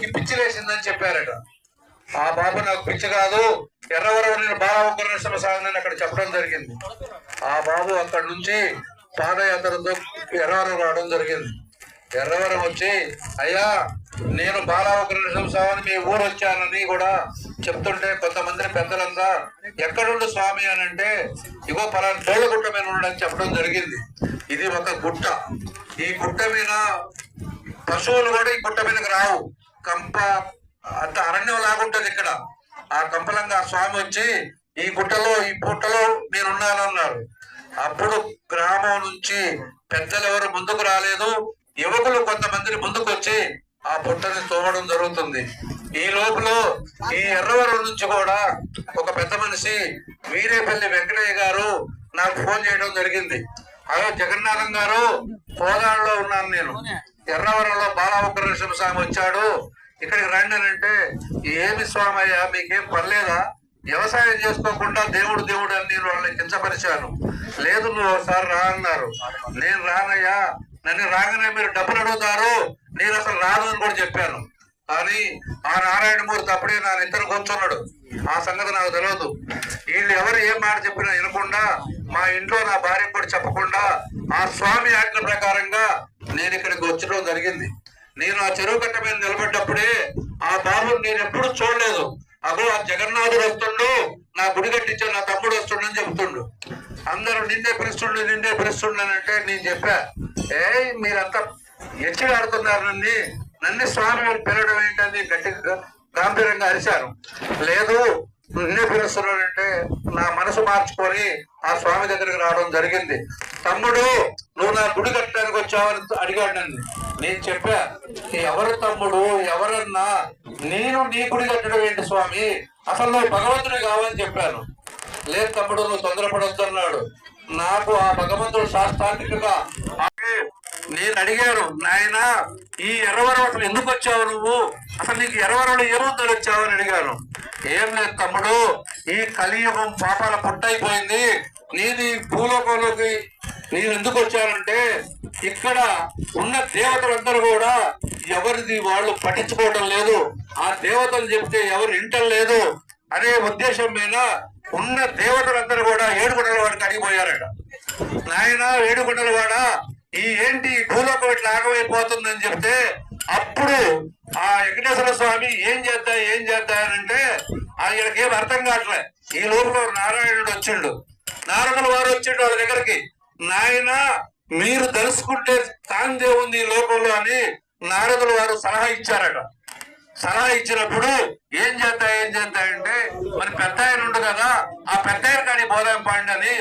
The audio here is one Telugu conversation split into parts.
బాబుకి పిచ్చి వేసిందని చెప్పారట. ఆ బాబు నాకు పిచ్చి కాదు ఎర్రవరం నేను బాలవకరణ సాగనని అక్కడ చెప్పడం జరిగింది. ఆ బాబు అక్కడ నుంచి పాదయాత్రతో ఎర్రవరం రావడం జరిగింది. ఎర్రవరం వచ్చి అయ్యా నేను బాలవకరణ స్వామిని మీ ఊరు వచ్చానని కూడా చెప్తుంటే కొంతమంది పెద్దలంతా ఎక్కడుండు స్వామి అని అంటే ఇగో పలానా డోళ్ళ గుట్ట మీద ఉండడం చెప్పడం జరిగింది. ఇది ఒక గుట్ట. ఈ గుట్ట మీద పశువులు కూడా ఈ గుట్ట మీదకి రావు. కంప అంత అరణ్యం లాగుంటది ఇక్కడ. ఆ కంపలంగా స్వామి వచ్చి ఈ గుట్టలో ఈ పుట్టలో మీరు అప్పుడు గ్రామం నుంచి పెద్దలు ఎవరు ముందుకు రాలేదు. యువకులు కొంతమందిని ముందుకు వచ్చి ఆ పుట్టని తోమడం జరుగుతుంది. ఈ లోపల ఈ ఎర్రవరం నుంచి కూడా ఒక పెద్ద మనిషి వీరేపల్లి వెంకటయ్య గారు నాకు ఫోన్ చేయడం జరిగింది. అయ్యో జగన్నాథం గారు కోదాడులో ఉన్నాను నేను. ఎర్రవరంలో బాలవకరేశ్వర స్వామి వచ్చాడు. ఇక్కడికి రండి అని అంటే ఏమి స్వామి అయ్యా మీకేం పర్లేదా? వ్యవసాయం చేసుకోకుండా దేవుడు దేవుడు అని నేను వాళ్ళని కించపరిచాను. లేదు నువ్వు ఒకసారి రా అన్నారు. నేను రానయ్యా నన్ను రాగానే మీరు డబ్బులు అడుగుతారు. నేను అసలు రాను అని కూడా చెప్పాను. కానీ ఆ నారాయణమూర్తి అప్పుడే నా నిద్ర కూర్చున్నాడు. ఆ సంగతి నాకు తెలియదు వీళ్ళు ఎవరు ఏం మాట చెప్పినా వినకుండా మా ఇంట్లో నా భార్య కూడా చెప్పకుండా ఆ స్వామి ఆజ్ఞ ప్రకారంగా నేను ఇక్కడ వచ్చడం జరిగింది. నేను ఆ చెరువు కట్ట మీద నిలబడ్డప్పుడే ఆ బాబుని నేను ఎప్పుడు చూడలేదు. అగో ఆ జగన్నాథుడు వస్తుండు నా గుడి కట్టించే నా తమ్ముడు వస్తుండని చెప్తుండు. అందరూ నిన్నే పిలుస్తుండు నిన్నే పిలుస్తుండు అని అంటే నేను చెప్పా. ఏ మీరంతా ఎచ్చిగా ఆడుతున్నారు నన్ను. నన్ను స్వామి వారు పిలవడం ఏంటని గట్టి గాంభీర్యంగా అరిశారు లేదు నిన్నే పిలుస్తున్నానంటే నా మనసు మార్చుకొని ఆ స్వామి దగ్గరికి రావడం జరిగింది. తమ్ముడు నువ్వు నా గుడి కట్టడానికి వచ్చావని అడిగాడు నన్ను. నేను చెప్పా ఎవరు తమ్ముడు ఎవరన్నా నేను నీ గుడి కట్టడం ఏంటి స్వామి? అసలు నువ్వు భగవంతుడు కావని చెప్పాను. లేదు తమ్ముడు నువ్వు తొందరపడొద్దు అన్నాడు. నాకు ఆ భగవంతుడు శాస్త్రాంతికగా నేను అడిగాను నాయన ఈ ఎర్రవరం అసలు ఎందుకు వచ్చావు నువ్వు? అసలు నీకు ఎర్రవరంలో ఏముందో వచ్చావు అని అడిగాను. ఏం లేదు తమ్ముడు ఈ కలియుగం పాపాల పుట్టయిపోయింది నేను ఈ భూలోకంలోకి నేను ఎందుకు వచ్చానంటే ఇక్కడ ఉన్న దేవతలందరూ కూడా ఎవరిది వాళ్ళు పఠించుకోవటం లేదు. ఆ దేవతలు చెప్తే ఎవరు వింటం లేదు అనే ఉద్దేశం మీద ఉన్న దేవతలందరూ కూడా ఏడుగుండల వాడికి అడిగిపోయారట. నాయన ఏడుగుండల వాడ? ఈ ఏంటి భూలోకం ఇట్లా ఆగమైపోతుందని చెప్తే అప్పుడు ఆ వెంకటేశ్వర స్వామి ఏం చేద్దా ఏం చేద్దా అని అంటే ఆయనకి ఏం అర్థం కావట్లే. ఈ లోపల నారాయణుడు వచ్చిండు. నారదుల వారు వచ్చిండు వాళ్ళ దగ్గరికి. నాయన మీరు తెలుసుకుంటే తాందే ఉంది ఈ లోకంలో అని నారదులు వారు సలహా ఇచ్చారట. సలహా ఇచ్చినప్పుడు ఏం చేద్దా ఏం చేద్దా అంటే మరి పెద్ద ఆయన ఉండు కదా ఆ పెద్ద ఆయన కానీ బోధాం పాండి అని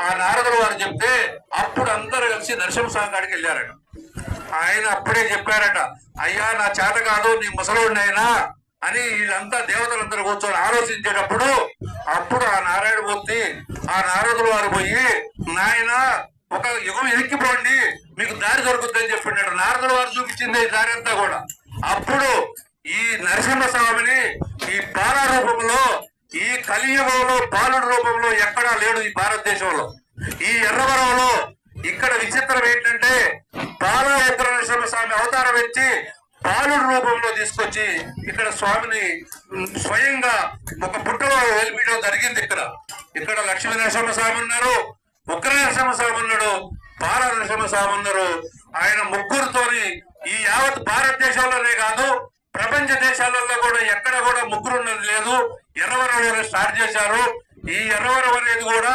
ఆ నారదులు వారు చెప్తే అప్పుడు అందరూ కలిసి నరసింహస్వామి కాడికి వెళ్ళారట. ఆయన అప్పుడే చెప్పారట అయ్యా నా చేత కాదు నీ ముసలోడిని అయినా అని వీళ్ళంతా దేవతలందరూ కూర్చొని ఆలోచించేటప్పుడు అప్పుడు ఆ నారాయణమూర్తి ఆ నారదులు వారు పోయి నాయన ఒక యుగం ఎక్కిపోండి మీకు దారి దొరుకుతుందని చెప్పినాడు. నారదుల వారు చూపించింది ఈ దారి అంతా కూడా. అప్పుడు ఈ నరసింహస్వామిని ఈ బాల రూపంలో ఈ కలియుగంలో బాలుడి రూపంలో ఎక్కడా లేడు ఈ భారతదేశంలో. ఈ ఎర్రవరంలో ఇక్కడ విచిత్రం ఏంటంటే బాల నరసింహస్వామి అవతారం ఎత్తి బాలుడి రూపంలో తీసుకొచ్చి ఇక్కడ స్వామిని స్వయంగా ఒక పుట్టలో వెలిపించడం జరిగింది ఇక్కడ. ఇక్కడ లక్ష్మీ నరసింహస్వామి ఉన్నారు. ఉగ్ర నరసింహస్వామి ఉన్నాడు బాల నరసింహస్వామి ఆయన ముగ్గురుతోని ఈ యావత్ భారతదేశంలోనే కాదు ప్రపంచ దేశాలలో కూడా ఎక్కడ కూడా ముగ్గురున్నది లేదు. ఎర్రవరం స్టార్ట్ చేశారు. ఈ ఎర్రవరం అనేది కూడా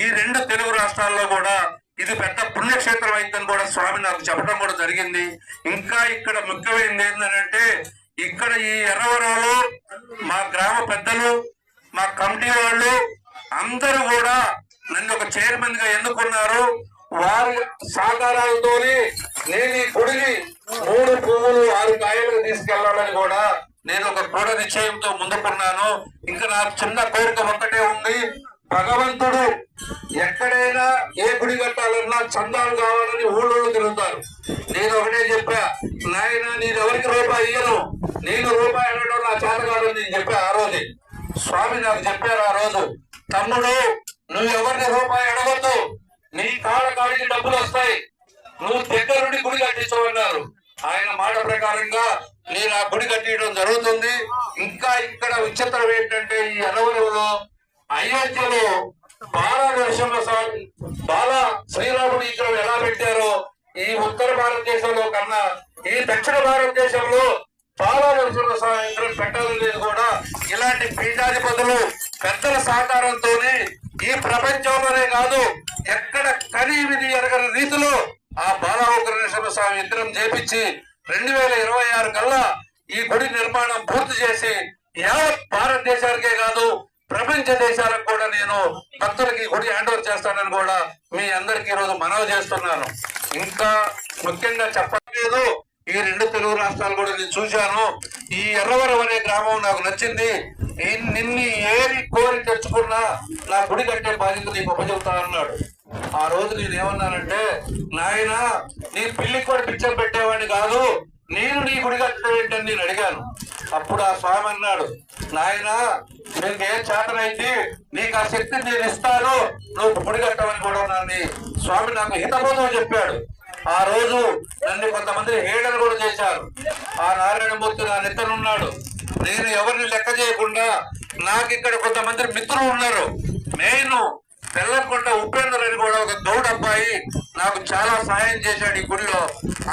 ఈ రెండు తెలుగు రాష్ట్రాల్లో కూడా ఇది పెద్ద పుణ్యక్షేత్రం అయిందని కూడా స్వామి నాకు చెప్పడం కూడా జరిగింది. ఇంకా ఇక్కడ ముఖ్యమైనది ఏంటంటే ఇక్కడ ఈ ఎర్రవరంలో మా గ్రామ పెద్దలు మా కమిటీ వాళ్ళు అందరూ కూడా నన్ను ఒక చైర్మన్గా ఎన్నుకున్నారు. వారి సహకారాలతోని నేను ఈ గుడిని మూడు పువ్వులు ఆరు కాయలకు తీసుకెళ్ళాలని కూడా నేను ఒక దృఢ నిశ్చయంతో ముందుకున్నాను. ఇంకా నాకు చిన్న కోరిక ఒక్కటే ఉంది. భగవంతుడు ఎక్కడైనా ఏ గుడి కట్టాలన్నా చందాలు కావాలని ఊళ్ళో తిరుగుతారు. నేను ఒకటే చెప్పా నాయన నేను ఎవరికి రూపాయి ఇయ్యను? నేను రూపాయి అడగడం నా చేత కాదని నేను చెప్పా ఆ రోజే. స్వామి నాకు చెప్పారు ఆ రోజు తమ్ముడు నువ్వు ఎవరిని రూపాయి అడగొద్దు. నీ కాళ్ళ కాడికి డబ్బులు వస్తాయి. నువ్వు దగ్గరుండి గుడి కట్టించమన్నారు. ఆయన మాట ప్రకారంగా నేను ఆ గుడి కట్టించడం జరుగుతుంది. ఇంకా ఇక్కడ విచిత్రం ఏంటంటే ఈ అనవరంలో అయోధ్యలో బాల నరసింహస్వామి బాల శ్రీరాముడు ఇక్కడ ఎలా పెట్టారో ఈ ఉత్తర భారతదేశంలో కన్నా ఈ దక్షిణ భారతదేశంలో బాల నరసింహస్వామి విగ్రహం పెట్టాలనేది కూడా. ఇలాంటి పీఠాధిపతులు పెద్దల సహకారంతోనే ఈ ప్రపంచంలోనే కాదు ఎక్కడ కని విధి ఎరగని రీతిలో ఆ బాలహోకర స్వామి విగ్రహం చేపించి రెండు వేల ఇరవై ఆరు కల్లా ఈ గుడి నిర్మాణం పూర్తి చేసి యావత్ భారతదేశానికే కాదు ప్రపంచ దేశాలకు కూడా నేను భక్తులకి ఈ గుడి హ్యాండ్ ఓవర్ చేస్తానని కూడా మీ అందరికీ ఈ రోజు మనవి చేస్తున్నాను. ఇంకా ముఖ్యంగా చెప్పలేదు ఈ రెండు తెలుగు రాష్ట్రాలు కూడా నేను చూశాను. ఈ ఎర్రవరం అనే గ్రామం నాకు నచ్చింది. నిన్ని ఏరి కోరి తెచ్చుకున్నా నా గుడి కట్టే బాధ్యత నీకు ఉపజెప్తా అన్నాడు. ఆ రోజు నేను ఏమన్నానంటే నాయన నీ పిల్లికి కూడా పిక్చర్ పెట్టేవాడిని కాదు. నేను నీ గుడి కట్టడం ఏంటని నేను అడిగాను. అప్పుడు ఆ స్వామి అన్నాడు నాయన నీకు ఏ చేతనైంది నీకు ఆ శక్తి నేను ఇస్తాను. నువ్వు గుడి కట్టమని కూడా స్వామి నాకు హితబోధం చెప్పాడు. ఆ రోజు నన్ను కొంతమంది హేళన కూడా చేశారు. ఆ నారాయణమూర్తి నా నిద్రనున్నాడు నేను ఎవరిని లెక్క చేయకుండా నాకు ఇక్కడ కొంతమంది మిత్రులు ఉన్నారు. నేను తెల్లకొండ ఉపేంద్ర అని కూడా ఒక గౌడ అబ్బాయి నాకు చాలా సహాయం చేశాడు ఈ గుడిలో.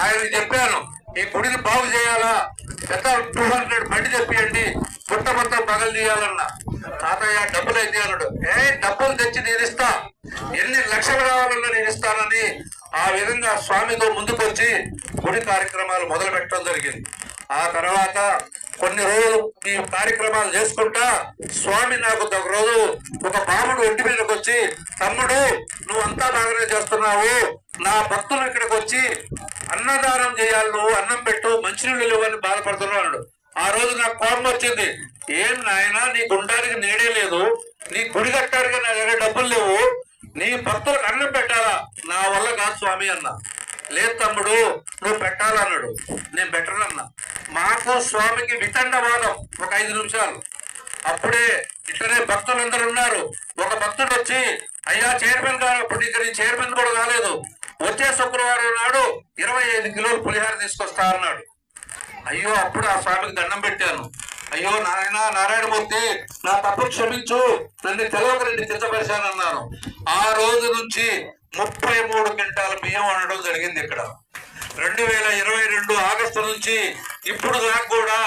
ఆయన చెప్పాను ఈ గుడిని బాగు చేయాలా? పెద్ద టూ హండ్రెడ్ బండి తెప్పియండి. పుట్ట మొత్తం పగలు తీయాలన్నా. తాతయ్య డబ్బులు అయితే అన్నాడు. ఏ డబ్బులు తెచ్చి నేను ఇస్తా. ఎన్ని లక్షలు కావాలన్నా నేను ఇస్తానని ఆ విధంగా స్వామితో ముందుకొచ్చి గుడి కార్యక్రమాలు మొదలు పెట్టడం జరిగింది. ఆ తర్వాత కొన్ని రోజులు ఈ కార్యక్రమాలు చేసుకుంటా స్వామి నాకు ఒక రోజు ఒక బాబుడు ఒంటి మీదకి వచ్చి తమ్ముడు నువ్వు అంతా బాగానే చేస్తున్నావు. నా భక్తులు ఇక్కడికి వచ్చి అన్నదానం చేయాలి నువ్వు అన్నం పెట్టు మంచినీళ్ళు లేవని బాధపడుతున్నాడు ఆ రోజు నాకు కోపం వచ్చింది. ఏం నాయనా నీ గుండానికి నీడే లేదు. నీ గుడి కట్టడానికి నా దగ్గర డబ్బులు లేవు. నీ భక్తులకు అన్నం పెట్టాలా? నా వల్ల కాదు స్వామి అన్న. లేదు తమ్ముడు నువ్వు పెట్టాలన్నాడు. నేను పెట్టనన్నా. మాకు స్వామికి వితండవాదం ఒక ఐదు నిమిషాలు. అప్పుడే ఇట్లనే భక్తులందరూ ఉన్నారు. ఒక భక్తుడు వచ్చి అయ్యా చైర్మన్ గారు అప్పుడు ఇక్కడ చైర్మన్ కూడా కాలేదు వచ్చే శుక్రవారం నాడు ఇరవై ఐదు కిలోలు పులిహార తీసుకొస్తా అన్నాడు. అయ్యో అప్పుడు ఆ స్వామికి దండం పెట్టాను. అయ్యో నారాయణ నారాయణమూర్తి నా తప్పు క్షమించు నన్ను తెలియక రెండు కించపరిచాను ఆ రోజు నుంచి ముప్పై మూడు క్వింటాల బియ్యం అనడం జరిగింది ఇక్కడ. రెండు వేల ఇరవై రెండు ఆగస్టు నుంచి ఇప్పుడు దాకా కూడా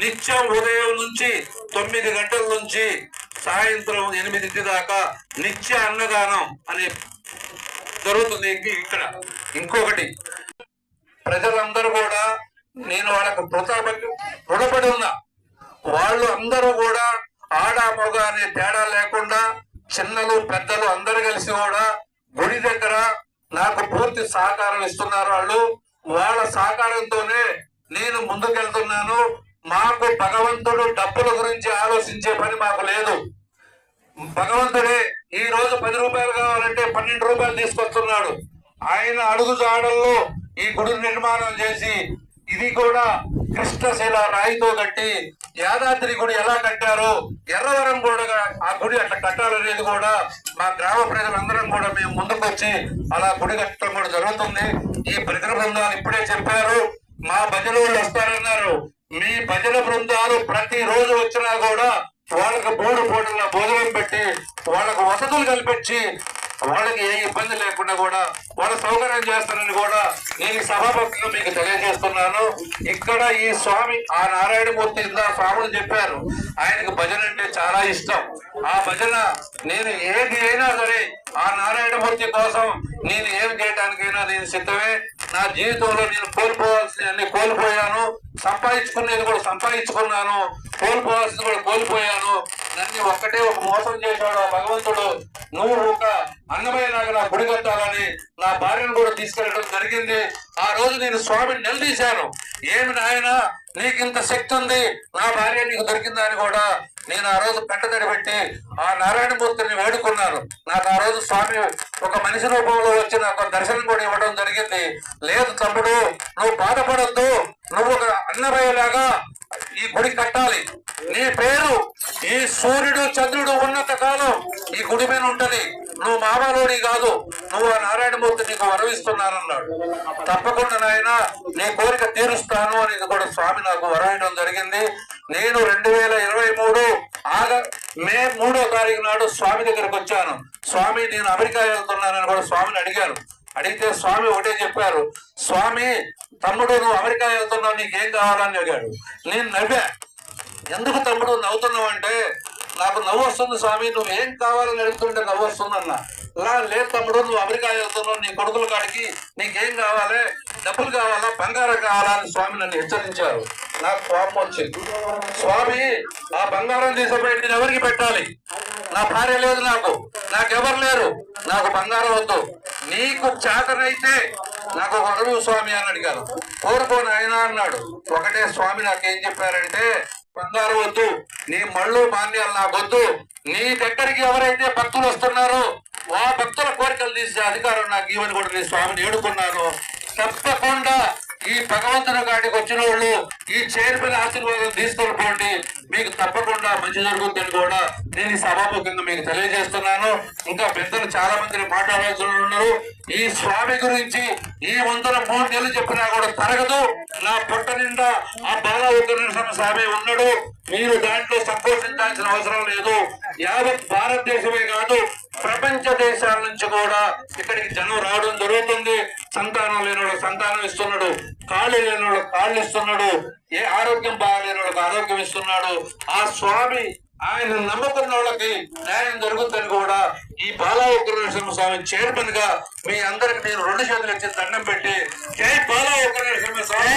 నిత్యం ఉదయం నుంచి తొమ్మిది గంటల నుంచి సాయంత్రం ఎనిమిదింటి దాకా నిత్య అన్నదానం అనే జరుగుతుంది ఇక్కడ. ఇంకొకటి ప్రజలందరూ కూడా నేను వాళ్ళకు కృతజ్ఞ రుణపడి ఉన్నా. వాళ్ళు అందరూ కూడా ఆడ మగ అనే తేడా లేకుండా చిన్నలు పెద్దలు అందరు కలిసి కూడా గుడి దగ్గర నాకు పూర్తి సహకారం ఇస్తున్నారు వాళ్ళు. వాళ్ళ సహకారంతోనే నేను ముందుకెళ్తున్నాను. మాకు భగవంతుడు డబ్బుల గురించి ఆలోచించే పని మాకు లేదు. భగవంతుడే ఈ రోజు పది రూపాయలు కావాలంటే పన్నెండు రూపాయలు తీసుకొస్తున్నాడు. ఆయన అడుగు జాడల్లో ఈ గుడి నిర్మాణం చేసి ఇది కూడా కృష్ణశిల రాయితో కట్టి యాదాద్రి గుడి ఎలా కట్టారో? ఎర్రవరం కూడా ఆ గుడి అట్లా కట్టాలనేది కూడా మా గ్రామ ప్రజలందరం కూడా మేము ముందుకొచ్చి అలా గుడి కట్టడం కూడా జరుగుతుంది. ఈ ప్రజల బృందాలు ఇప్పుడే చెప్పారు మా భజన వాళ్ళు వస్తారన్నారు. మీ భజన బృందాలు ప్రతి రోజు వచ్చినా కూడా వాళ్ళకు మూడు పూటల భోజనం పెట్టి వాళ్ళకు వసతులు కల్పించి వాళ్ళకి ఏ ఇబ్బంది లేకుండా కూడా వాళ్ళ సౌకర్యం చేస్తానని కూడా నేను ఈ మీకు తెలియజేస్తున్నాను. ఇక్కడ ఈ స్వామి ఆ నారాయణమూర్తి ఇందా స్వాములు చెప్పారు. ఆయనకు భజన అంటే చాలా ఇష్టం. ఆ భజన నేను ఏది అయినా సరే ఆ నారాయణమూర్తి కోసం నేను ఏం చేయడానికైనా నేను సిద్ధమే. నా జీవితంలో నేను కోల్పోవాల్సిన అన్ని కోల్పోయాను. సంపాదించుకునేది కూడా సంపాదించుకున్నాను. కోల్పోవాల్సింది కూడా కోల్పోయాను. నన్ను ఒక్కటే ఒక మోసం చేశాడు ఆ భగవంతుడు. నువ్వు ఒక అన్నమయ్యలాగా నా గుడి కట్టాలని నా భార్యను కూడా తీసుకెళ్ళడం జరిగింది. ఆ రోజు నేను స్వామిని నిలదీశాను. ఏమి నాయన నీకు ఇంత శక్తి ఉంది నా భార్య నీకు దొరికిందా అని కూడా నేను ఆ రోజు పెట్టదడి పెట్టి ఆ నారాయణమూర్తిని వేడుకున్నాను. నాకు ఆ రోజు స్వామి ఒక మనిషి రూపంలో వచ్చి నాకు దర్శనం కూడా ఇవ్వడం జరిగింది. లేదు తమ్ముడు నువ్వు బాధపడద్దు. నువ్వు ఒక అన్నమయ్యలాగా ఈ గుడి కట్టాలి. నీ పేరు ఈ సూర్యుడు చంద్రుడు ఉన్నత కాలం ఈ గుడి మీద ఉంటది. నువ్వు మామలోని కాదు. నువ్వు ఆ నారాయణమూర్తి నీకు వరవిస్తున్నానన్నాడు తప్పకుండా నాయన నీ కోరిక తీరుస్తాను అనేది కూడా స్వామి నాకు వరవేయడం జరిగింది. నేను రెండు వేల ఇరవై మూడు ఆగ మే మూడో తారీఖు నాడు స్వామి దగ్గరకు వచ్చాను. స్వామి నేను అమెరికా వెళ్తున్నానని కూడా స్వామిని అడిగాను. అడిగితే స్వామి ఒకటే చెప్పారు స్వామి తమ్ముడు నువ్వు అమెరికా వెళ్తున్నావు నీకేం కావాలని అడిగాడు. నేను నవ్వా. ఎందుకు తమ్ముడు నవ్వుతున్నావు అంటే నాకు నవ్వు వస్తుంది స్వామి నువ్వు ఏం కావాలని అడుగుతుంటే నవ్వు వస్తుంది అన్న లా లేదు తమ్ముడు నువ్వు అమెరికా వెళ్తున్నావు నీ కొడుకుల కాడికి నీకేం కావాలి? డబ్బులు కావాలా? బంగారం కావాలా? అని స్వామి నన్ను హెచ్చరించారు. నాకు కోపం వచ్చింది. స్వామి ఆ బంగారం తీసుకుపోయి నేను ఎవరికి పెట్టాలి? నా భార్య లేదు నాకు. నాకెవరు లేరు? నాకు బంగారం వద్దు. నీకు చేతనైతే నాకు ఒక అడుగు స్వామి అని అడిగాను కోరుకోని నాయన అన్నాడు. ఒకటే స్వామి నాకేం చెప్పారంటే బంగారు వద్దు నీ మళ్ళు మాన్యాలు నాకొద్దు. నీ దగ్గరికి ఎవరైతే భక్తులు వస్తున్నారో ఆ భక్తుల కోరికలు తీసే అధికారం నాకు ఇవ్వని కూడా నీ స్వామిని ఏడుకున్నాను. తప్పకుండా ఈ భగవంతుని కాడికి వచ్చిన వాళ్ళు ఈ చైర్మన్ ఆశీర్వాదం తీసుకొని పోండి. మీకు తప్పకుండా మంచి జరుగుతుందని కూడా నేను ఈ సభాముఖంగా మీకు తెలియజేస్తున్నాను. ఇంకా పెద్దలు చాలా మంది మాట్లాడాల్సి ఉన్నారు. ఈ స్వామి గురించి ఈ వందల మూడు నెలలు చెప్పినా కూడా తరగదు. నా పుట్ట నిండా ఆ బాగా ఉగ్ర స్వామి ఉన్నాడు. మీరు దాంట్లో సంతోషించాల్సిన అవసరం లేదు. యావత్ భారతదేశమే కాదు ప్రపంచ దేశాల నుంచి కూడా ఇక్కడికి జనం రావడం జరుగుతుంది. సంతానం లేనివాడు సంతానం ఇస్తున్నాడు. కాళ్ళు లేనివాడు కాళ్ళు ఇస్తున్నాడు. ఏ ఆరోగ్యం బాగాలేని వాళ్ళకి ఆరోగ్యం ఇస్తున్నాడు? ఆ స్వామి ఆయన నమ్ముకున్న వాళ్ళకి న్యాయం జరుగుతుందని కూడా. ఈ బాలా ఉగ్రనరసింహ స్వామి చైర్మన్గా మీ అందరికి నేను రెండు చేతులు ఇచ్చి దండం పెట్టి జై బాలా ఉగ్రనరసింహ స్వామి